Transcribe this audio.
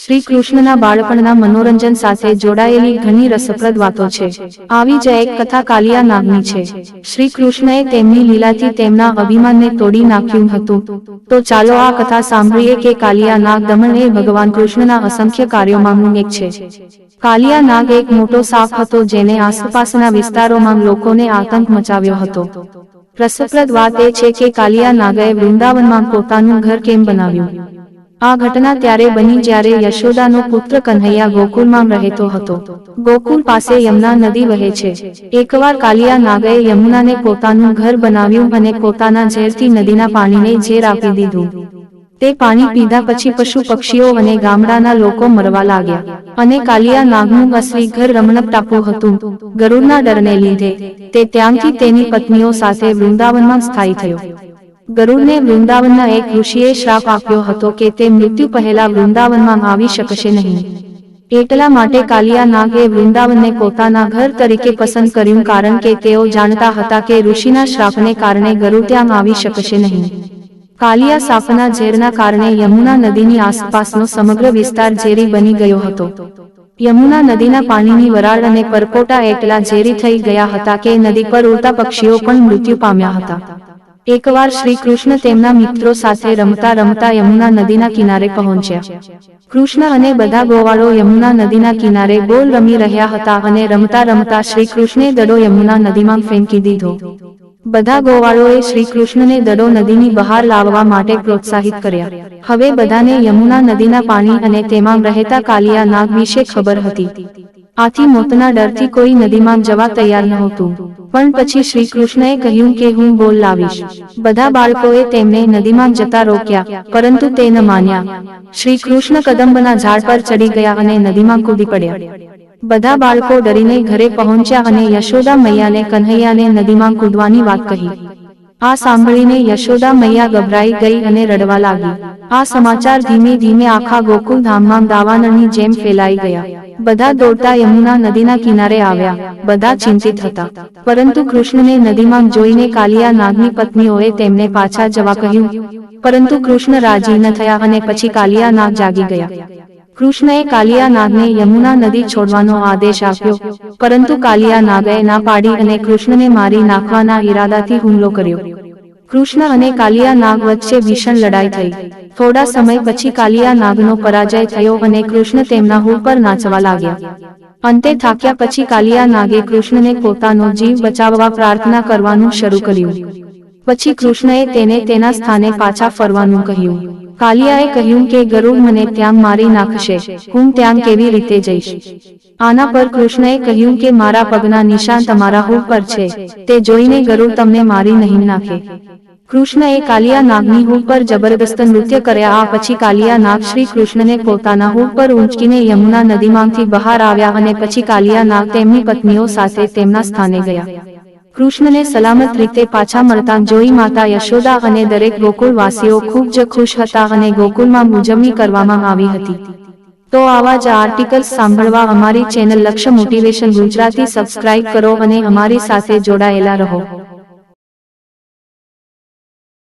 શ્રી કૃષ્ણના બાળપણના મનોરંજન સાથે જોડાયેલી ઘણી રસપ્રદ વાતો છે. આવી જ એક કથા કાલિયા નામની છે. શ્રી કૃષ્ણએ તેમની લીલાથી તેમના અભિમાનને તોડી નાખ્યું હતું. તો ચાલો આ કથા સાંભળીએ કે કાલિયા નાગ દમણ એ ભગવાન કૃષ્ણના અસંખ્ય કાર્યોમાંનું એક છે. કાલિયા નાગ એક મોટો સાપ હતો જેને આસપાસના વિસ્તારોમાં લોકોને આતંક મચાવ્યો હતો. રસપ્રદ વાત એ છે કે કાલિયા નાગએ વૃંદાવનમાં પોતાનું ઘર કેમ બનાવ્યું? આ ઘટના ત્યારે બની જ્યારે યશોદાનો પુત્ર કન્હૈયા ગોકુલમાં રહેતો હતો. ગોકુલ પાસે યમુના નદી વહે છે. એકવાર કાલિયા નાગએ યમુનાને પોતાનું ઘર બનાવ્યું અને પોતાના ઝેરથી નદીના પાણીને ઝેર આપી દીધું. તે પાણી પીધા પછી પશુ પક્ષીઓ અને ગામડાના લોકો મરવા લાગ્યા અને કાલિયા નાગનું અસલી ઘર રમણક ટાપુ હતું. ગરુડના ડરને લીધે તે ત્યાંથી તેની પત્નીઓ સાથે વૃંદાવનમાં સ્થાયી થયો. ગરુડને વૃંદાવનના એક ઋષિએ શ્રાપ આપ્યો હતો કે તે મૃત્યુ પહેલા વૃંદાવનમાં આવી શકશે નહીં. એટલા માટે કાલિયા નાગે વૃંદાવનને પોતાના ઘર તરીકે પસંદ કર્યું કારણ કે તેઓ જાણતા હતા કે ઋષિના શ્રાપને કારણે ગરુડ ત્યાં આવી શકશે નહીં. કાલિયા સાપના ઝેરના કારણે યમુના નદીની આસપાસનો સમગ્ર વિસ્તાર ઝેરી બની ગયો હતો. યમુના નદીના પાણીની વરાળ અને પરપોટા એટલા ઝેરી થઈ ગયા હતા કે નદી પર ઉડતા પક્ષીઓ પણ મૃત્યુ પામ્યા હતા એકવાર શ્રી કૃષ્ણ તેમના મિત્રો સાથે રમતા રમતા યમુના નદીના કિનારે પહોંચ્યા. કૃષ્ણ અને બધા ગોવાળો યમુના નદીના કિનારે ગોલ રમી રહ્યા હતા અને રમતા રમતા શ્રી કૃષ્ણે દડો યમુના નદીમાં ફેંકી દીધો. બધા ગોવાળોએ શ્રી કૃષ્ણને દડો નદીની બહાર લાવવા માટે પ્રોત્સાહિત કર્યા. હવે બધાને યમુના નદીના પાણી અને તેમાં રહેતા કાલિયા નાગ વિશે ખબર હતી. આથી મોતના ડરથી કોઈ નદીમાં જવા તૈયાર નહોતું. પણ પછી શ્રી કૃષ્ણએ કહ્યું કે હું બોલ લાવીશ. બધા બાળકોએ તેમને નદીમાં જતા રોક્યા, પરંતુ તે ન માન્યા. શ્રી કૃષ્ણ કદંબના ઝાડ પર ચડી ગયા અને નદીમાં કૂદી પડ્યા. બધા બાળકો ડરીને ઘરે પહોંચ્યા અને યશોદા મૈયાને કન્હૈયાને નદીમાં કૂદવાની વાત કહી. આ સાંભળીને યશોદા મૈયા ગભરાઈ ગઈ અને રડવા લાગી. આ સમાચાર ધીમે ધીમે આખા ગોકુલ ધામમાં દાવાનળની જેમ ફેલાઈ ગયા. બધા દોડતા યમુના નદીના કિનારે આવ્યા. બધા ચિંતિત હતા. પરંતુ કૃષ્ણને નદીમાં જોઈને કાલિયા નાગની પત્નીઓએ તેમને પાછા જવા કહ્યું. પરંતુ કૃષ્ણ રાજી ન થયા અને પછી કાલિયા નાગ જાગી ગયા. કૃષ્ણએ કાલિયા નાગને યમુના નદી છોડવાનો આદેશ આપ્યો. પરંતુ કાલિયા નાગએ ના પાડી અને કૃષ્ણને મારી નાખવાના ઈરાદાથી હુમલો કર્યો. કૃષ્ણ અને કાલિયા નાગ વચ્ચે ભીષણ લડાઈ થઈ. થોડા સમય પછી કાલિયા નાગનો પરાજય થયો અને કૃષ્ણ તેમના હુ પર નાચવા લાગ્યા. અંતે થાક્યા પછી કાલિયા નાગે કૃષ્ણને પોતાનો જીવ બચાવવા પ્રાર્થના કરવાનું શરૂ કર્યું. પછી કૃષ્ણએ તેને તેના સ્થાને પાછા ફરવાનું કહ્યું. કાલિયાએ કહ્યું કે, ગરુડ મને ત્યાં મારી નાખશે. હું ત્યાં કેવી રીતે જઈશ? આના પર કૃષ્ણએ કહ્યું કે, મારા પગના નિશાન તમારા પર છે. તે જોઈને ગરુડ તમને મારી નહીં નાખે. કૃષ્ણએ કાલિયા નાગની હુળ પર જબરદસ્ત નૃત્ય કર્યા. આ પછી કાલિયા નાગ શ્રી કૃષ્ણને પોતાના હુળ પર ઊંચકીને યમુના નદીમાંથી બહાર આવ્યા અને પછી કાલિયા નાગ તેમની પત્નીઓ સાથે તેમના સ્થાને ગયા. કૃષ્ણને સલામત રીતે પાછા મળતા જોઈ માતા યશોદા અને દરેક ગોકુળવાસીઓ ખૂબ જ ખુશ હતા અને ગોકુળમાં ઉજવણી કરવામાં આવી હતી. તો આવા જ આર્ટિકલ્સ સાંભળવા અમારી ચેનલ લક્ષ્ય મોટિવેશન ગુજરાતી સબસ્ક્રાઇબ કરો અને અમારી સાથે જોડાયેલા રહો.